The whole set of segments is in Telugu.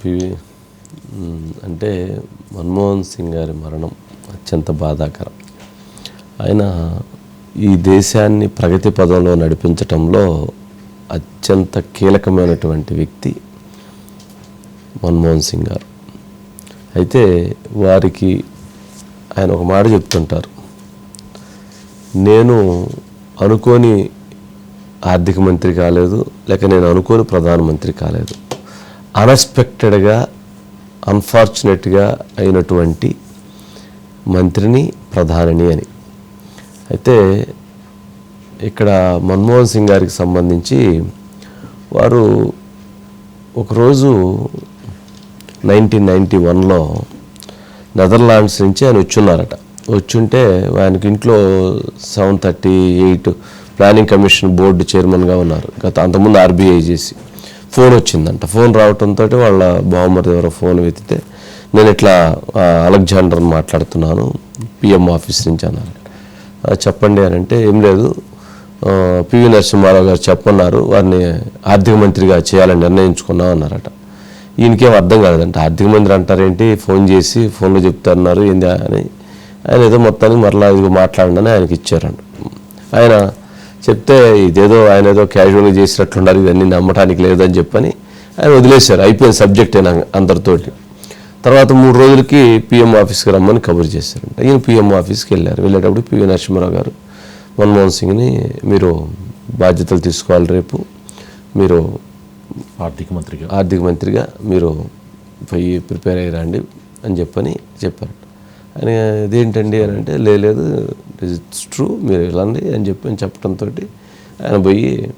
పివి అంటే మన్మోహన్ సింగ్ గారి మరణం అత్యంత బాధాకరం. ఆయన ఈ దేశాన్ని ప్రగతి పదంలో నడిపించటంలో అత్యంత కీలకమైనటువంటి వ్యక్తి మన్మోహన్ సింగ్ గారు. అయితే వారికి ఆయన ఒక మాట చెప్తుంటారు. నేను అనుకోని ఆర్థిక మంత్రి కాలేదు లేక నేను అనుకోని ప్రధానమంత్రి కాలేదు. అన్ఎక్స్పెక్టెడ్గా అన్ఫార్చునేట్గా అయినటువంటి మంత్రిని ప్రధానిని అని. అయితే ఇక్కడ మన్మోహన్ సింగ్ గారికి సంబంధించి వారు ఒకరోజు నైన్టీన్ నైంటీ వన్లో నెదర్లాండ్స్ నుంచి ఆయన వచ్చున్నారట. వచ్చుంటే ఆయనకి ఇంట్లో seven thirty eight planning commission board చైర్మన్గా ఉన్నారు. గత అంతకుముందు ఆర్బీఐ చేసి. ఫోన్ వచ్చిందంట. ఫోన్ రావడంతో వాళ్ళ బావమరిది ఎవరో ఫోన్ వెతితే నేను ఇట్లా అలెగ్జాండర్ అలెగ్జాండర్ని మాట్లాడుతున్నాను పిఎం ఆఫీస్ నుంచి అన్నారు చెప్పండి అని అంటే ఏం లేదు. పివి నరసింహారావు గారు చెప్పన్నారు వారిని ఆర్థిక మంత్రిగా చేయాలని నిర్ణయించుకున్నాం అన్నారట. ఈయనకేం అర్థం కాదంట ఆర్థిక మంత్రి అంటారేంటి? ఫోన్ చేసి ఫోన్లో చెప్తారన్నారు ఏంది అని. ఆయన ఏదో మొత్తానికి మరలా ఇది మాట్లాడండి అని ఆయనకి ఇచ్చారంట. ఆయన చెప్తే ఇదేదో ఆయన ఏదో క్యాజువల్గా చేసినట్లున్నారు ఇవన్నీ నమ్మటానికి లేదని చెప్పని ఆయన వదిలేశారు. అయిపోయిన సబ్జెక్ట్ అయినా అందరితోటి. తర్వాత మూడు రోజులకి పిఎం ఆఫీస్కి రమ్మని కబుర్ చేశారంట. ఈయన పిఎం ఆఫీస్కి వెళ్ళారు. వెళ్ళేటప్పుడు పివి నరసింహారావు గారు మన్మోహన్ సింగ్ని మీరు బాధ్యతలు తీసుకోవాలి రేపు. మీరు ఆర్థిక మంత్రిగా. ఆర్థిక మంత్రిగా మీరు పోయి ప్రిపేర్ అయ్యారండి అని చెప్పని చెప్పారు ఆయన ఇదేంటండి అని అంటే "లే- లేదు ఇట్స్ ట్రూ మీరు వెళ్ళండి అని చెప్పి చెప్పడంతో ఆయన పోయి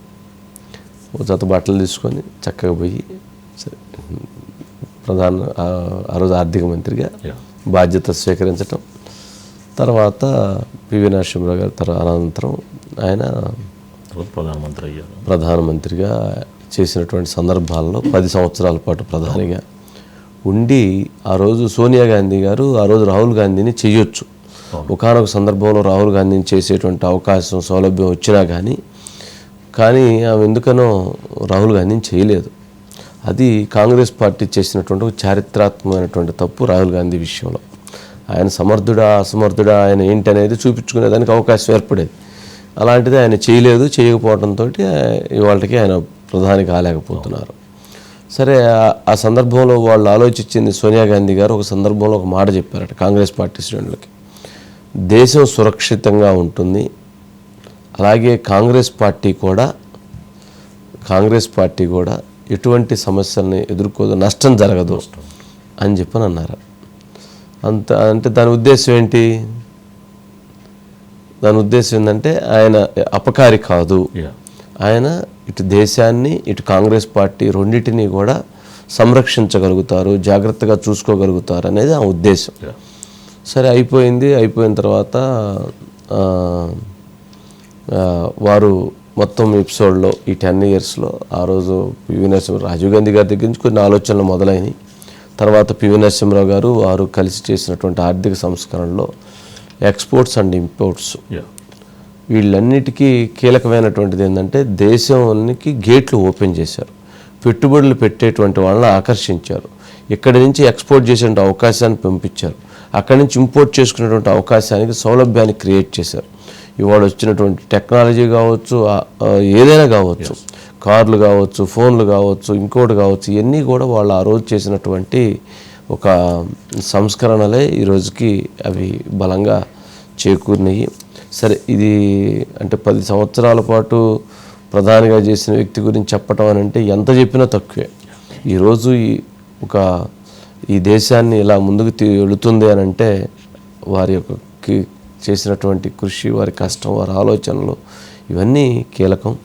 ఒక జత బట్టలు తీసుకొని చక్కగా పోయి ప్రధాన ఆ- రోజు ఆర్థిక మంత్రిగా. బాధ్యత స్వీకరించటం. తర్వాత పివి నరసింహరావు గారి తర్వాత అనంతరం ఆయన ప్రధానమంత్రి అయ్యారు. ప్రధానమంత్రిగా చేసినటువంటి సందర్భాల్లో పది సంవత్సరాల పాటు ప్రధానిగా ఉండి ఆ రోజు సోనియా గాంధీ గారు ఆ రోజు రాహుల్ గాంధీని చెయ్యొచ్చు ఒకనొక సందర్భంలో రాహుల్ గాంధీని చేసేటువంటి అవకాశం సౌలభ్యం వచ్చినా కానీ కానీ ఆమె ఎందుకనో రాహుల్ గాంధీని చేయలేదు. అది కాంగ్రెస్ పార్టీ చేసినటువంటి ఒక చారిత్రాత్మకమైనటువంటి తప్పు రాహుల్ గాంధీ విషయంలో. ఆయన సమర్థుడా అసమర్థుడా ఆయన ఏంటనేది చూపించుకునేదానికి అవకాశం ఏర్పడేది. అలాంటిది ఆయన చేయలేదు చేయకపోవడంతో ఇవాళకి ఆయన ప్రధాని కాలేకపోతున్నారు. సరే ఆ- ఆ సందర్భంలో వాళ్ళు ఆలోచించింది సోనియా గాంధీ గారు ఒక సందర్భంలో ఒక మాట చెప్పారట కాంగ్రెస్ పార్టీ శ్రేణులకి. దేశం సురక్షితంగా ఉంటుంది. అలాగే కాంగ్రెస్ పార్టీ కూడా కాంగ్రెస్ పార్టీ కూడా ఎటువంటి సమస్యల్ని ఎదుర్కోదు నష్టం జరగదు అని చెప్పని అన్నారు. అంత అంటే దాని ఉద్దేశం ఏంటి? దాని ఉద్దేశం ఏంటంటే ఆయన అపకారి కాదు. ఆయన ఇటు దేశాన్ని ఇటు కాంగ్రెస్ పార్టీ రెండింటినీ కూడా సంరక్షించగలుగుతారు జాగ్రత్తగా చూసుకోగలుగుతారు అనేది ఆ ఉద్దేశం. సరే అయిపోయింది. అయిపోయిన తర్వాత వారు మొత్తం ఎపిసోడ్లో ఈ టెన్ ఇయర్స్లో ఆ రోజు పివి నరసింహ రాజీవ్ గాంధీ గారి దగ్గర నుంచి కొన్ని ఆలోచనలు మొదలైనవి తర్వాత పివి నరసింహరావు గారు వారు కలిసి చేసినటువంటి ఆర్థిక సంస్కరణలో ఎక్స్పోర్ట్స్ అండ్ ఇంపోర్ట్స్. వీళ్ళన్నిటికీ కీలకమైనటువంటిది ఏంటంటే దేశానికి గేట్లు ఓపెన్ చేశారు. పెట్టుబడులు పెట్టేటువంటి వాళ్ళని ఆకర్షించారు. ఇక్కడి నుంచి ఎక్స్పోర్ట్ చేసే అవకాశాన్ని పంపించారు. అక్కడి నుంచి ఇంపోర్ట్ చేసుకునేటువంటి అవకాశానికి సౌలభ్యాన్ని క్రియేట్ చేశారు. ఇవాళ వచ్చినటువంటి టెక్నాలజీ కావచ్చు ఏదైనా కావచ్చు కార్లు కావచ్చు ఫోన్లు కావచ్చు ఇంకోటి కావచ్చు ఇవన్నీ కూడా వాళ్ళు ఆ రోజు చేసినటువంటి ఒక సంస్కరణలే ఈ రోజుకి అవి బలంగా చేకూరినాయి. సరే ఇది అంటే పది సంవత్సరాల పాటు ప్రధానిగా చేసిన వ్యక్తి గురించి చెప్పటం అని అంటే ఎంత చెప్పినా తక్కువే. ఈరోజు ఈ ఒక ఈ దేశాన్ని ఇలా ముందుకు వెళుతుంది అని అంటే వారి యొక్క చేసినటువంటి కృషి వారి కష్టం వారి ఆలోచనలు ఇవన్నీ కీలకం.